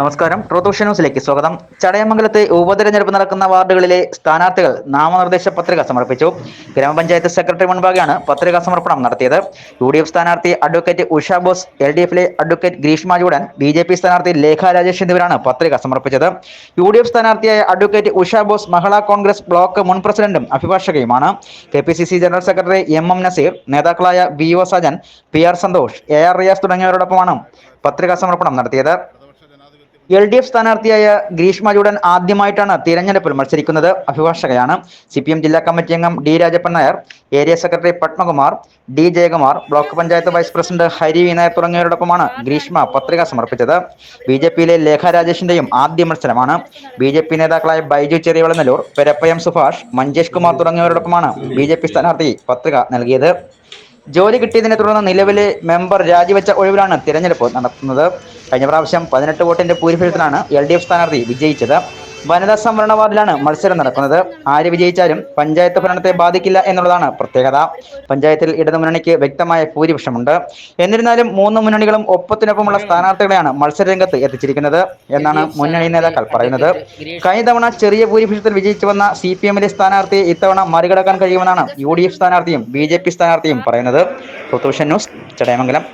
നമസ്കാരം. ട്രൂത്ത് ന്യൂസിലേക്ക് സ്വാഗതം. ചടയമംഗലത്ത് ഉപതെരഞ്ഞെടുപ്പ് നടക്കുന്ന വാർഡുകളിലെ സ്ഥാനാർത്ഥികൾ നാമനിർദ്ദേശ പത്രിക സമർപ്പിച്ചു. ഗ്രാമപഞ്ചായത്ത് സെക്രട്ടറി മുൻപാകെയാണ് പത്രിക സമർപ്പണം നടത്തിയത്. യു ഡി എഫ് സ്ഥാനാർത്ഥി advocate Usha Bose L D എഫിലെ advocate Greeshma Judan B J P സ്ഥാനാർത്ഥി ലേഖ രാജേഷ് എന്നിവരാണ് പത്രിക സമർപ്പിച്ചത്. യു ഡി എഫ് സ്ഥാനാർത്ഥിയായ അഡ്വക്കേറ്റ് ഉഷ ബോസ് മഹിളാ കോൺഗ്രസ് ബ്ലോക്ക് മുൻ പ്രസിഡന്റും അഭിഭാഷകയുമാണ്. K P C C general secretary M M Naseer നേതാക്കളായ V O Sajan P R Santhosh A R Riyas തുടങ്ങിയവരോടൊപ്പമാണ് പത്രികാ സമർപ്പണം നടത്തിയത്. എൽ ഡി എഫ് സ്ഥാനാർത്ഥിയായ ഗ്രീഷ്മ ജൂഡൻ ആദ്യമായിട്ടാണ് തിരഞ്ഞെടുപ്പിൽ മത്സരിക്കുന്നത്. അഭിഭാഷകയാണ്. സി പി എം ജില്ലാ കമ്മിറ്റി അംഗം D Rajappan Nair area secretary Padmakumar D Jayakumar block panchayat vice president Hari V Nair തുടങ്ങിയവരോടൊപ്പമാണ് Greeshma പത്രിക സമർപ്പിച്ചത്. ബി ജെ പിയിലെ ലേഖ രാജേഷിന്റെയും ആദ്യ മത്സരമാണ്. ബി ജെ പി നേതാക്കളായ ബൈജു ചെറിയവളനല്ലൂർ പെരപ്പയം സുഭാഷ് മഞ്ജേഷ് കുമാർ തുടങ്ങിയവരോടൊപ്പമാണ് ബി ജെ പി സ്ഥാനാർത്ഥി പത്രിക നൽകിയത്. ജോലി കിട്ടിയതിനെ തുടർന്ന് നിലവിലെ മെമ്പർ രാജിവെച്ച ഒഴിവിലാണ് തിരഞ്ഞെടുപ്പ് നടത്തുന്നത്. കഴിഞ്ഞ പ്രാവശ്യം പതിനെട്ട് വോട്ടിന്റെ ഭൂരിപക്ഷത്തിലാണ് എൽ ഡി എഫ് സ്ഥാനാർത്ഥി വിജയിച്ചത്. വനിതാ സംവരണ വാർഡിലാണ് മത്സരം നടക്കുന്നത്. ആര് വിജയിച്ചാലും പഞ്ചായത്ത് ഭരണത്തെ ബാധിക്കില്ല എന്നുള്ളതാണ് പ്രത്യേകത. പഞ്ചായത്തിൽ ഇടതുമുന്നണിക്ക് വ്യക്തമായ ഭൂരിപക്ഷമുണ്ട്. എന്നിരുന്നാലും മൂന്ന് മുന്നണികളും ഒപ്പത്തിനൊപ്പമുള്ള സ്ഥാനാർത്ഥികളെയാണ് മത്സരരംഗത്ത് എത്തിച്ചിരിക്കുന്നത് എന്നാണ് മുന്നണി നേതാക്കൾ പറയുന്നത്. കഴിഞ്ഞ തവണ ചെറിയ ഭൂരിപക്ഷത്തിൽ വിജയിച്ചു വന്ന സി പി എമ്മിലെ സ്ഥാനാർത്ഥിയെ ഇത്തവണ മറികടക്കാൻ കഴിയുമെന്നാണ് യു ഡി എഫ് സ്ഥാനാർത്ഥിയും ബി ജെ പി സ്ഥാനാർത്ഥിയും പറയുന്നത്. ന്യൂസ് ചടയമംഗലം.